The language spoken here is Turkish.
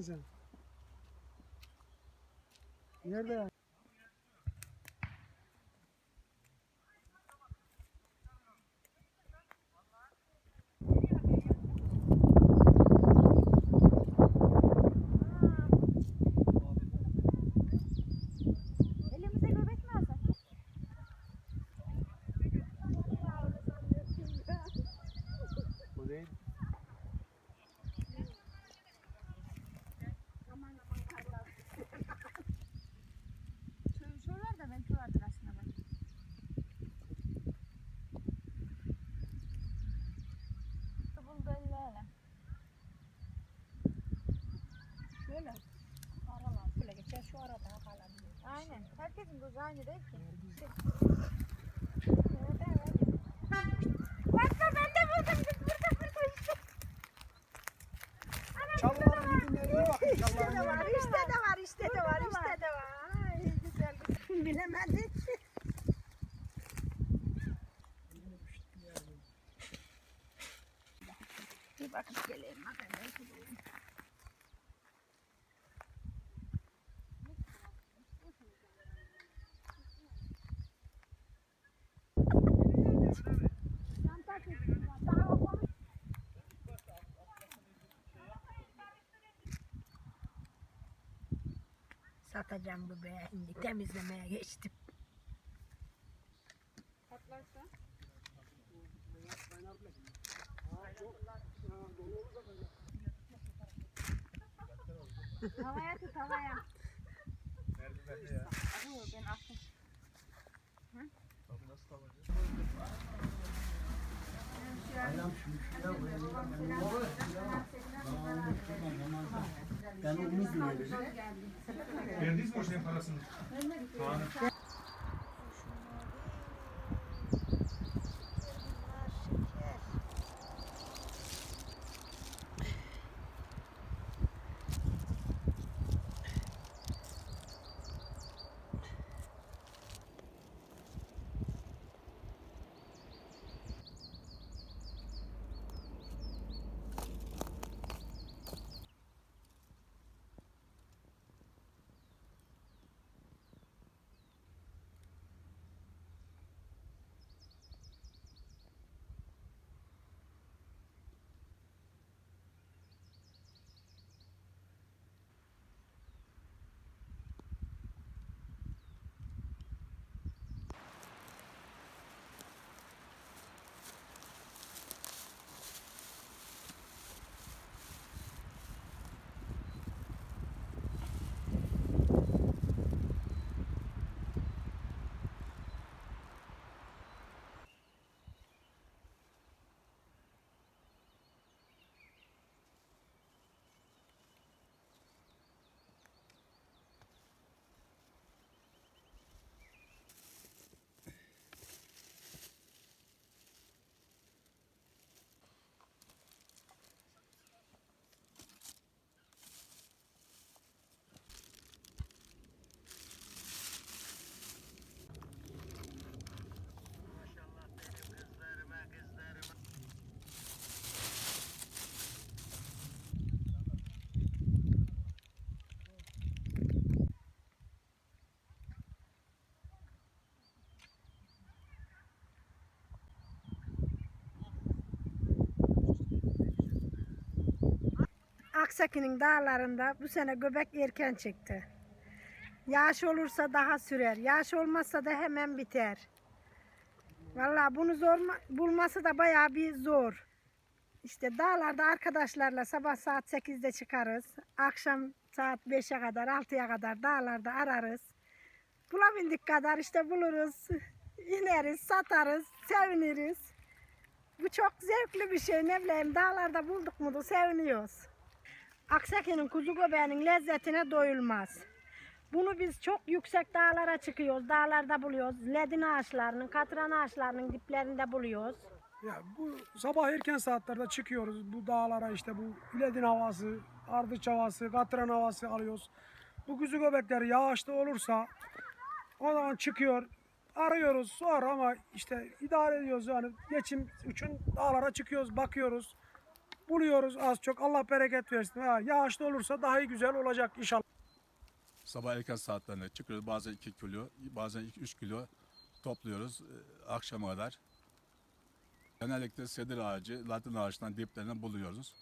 sen? Nerede ya? Herkesin gözü aynı değil ki. Evet evet. Bak bak ben de buldum. Burada burada işte. Çalıların ürünlerine bakın. İşte de var, işte de var, işte de var, işte de var. Ay. Bilemedik. Bir bakıp geleyim bakayım. belki bulayım. Satacağım bu be. Şimdi temizlemeye geçtim. Patlarsa Havaya tut havaya. Nerede ya? Dur ben attım. Tabii nasıl kalacak? Ben onu diyorum. Verdiniz mi o şeyin parasını? Aksaki'nin dağlarında bu sene göbek erken çıktı. Yağış olursa daha sürer. Yağış olmazsa da hemen biter. Vallahi bunu zor bulması da bayağı bir zor. İşte dağlarda arkadaşlarla sabah saat 8'de çıkarız. Akşam saat 5'e kadar 6'ya kadar dağlarda ararız. Bulabildik kadar işte buluruz. ineriz, satarız, seviniriz. Bu çok zevkli bir şey. Ne bileyim dağlarda bulduk mu da seviniyoruz. Aksaki'nin kuzu göbeğinin lezzetine doyulmaz. Bunu biz çok yüksek dağlara çıkıyoruz. Dağlarda buluyoruz. Ledin ağaçlarının, katran ağaçlarının diplerinde buluyoruz. Ya bu sabah erken saatlerde çıkıyoruz bu dağlara işte bu iledin havası, ardıç havası, katran havası alıyoruz. Bu kuzu göbekleri yağışlı olursa o zaman çıkıyor. Arıyoruz sonra ama işte idare ediyoruz yani geçim için dağlara çıkıyoruz bakıyoruz. Buluyoruz az çok. Allah bereket versin. Ha, yağışlı olursa daha iyi güzel olacak inşallah. Sabah erken saatlerinde çıkıyoruz. Bazen 2 kilo, bazen 3 kilo topluyoruz e, akşama kadar. Genellikle sedir ağacı, latin ağaçtan diplerinden buluyoruz.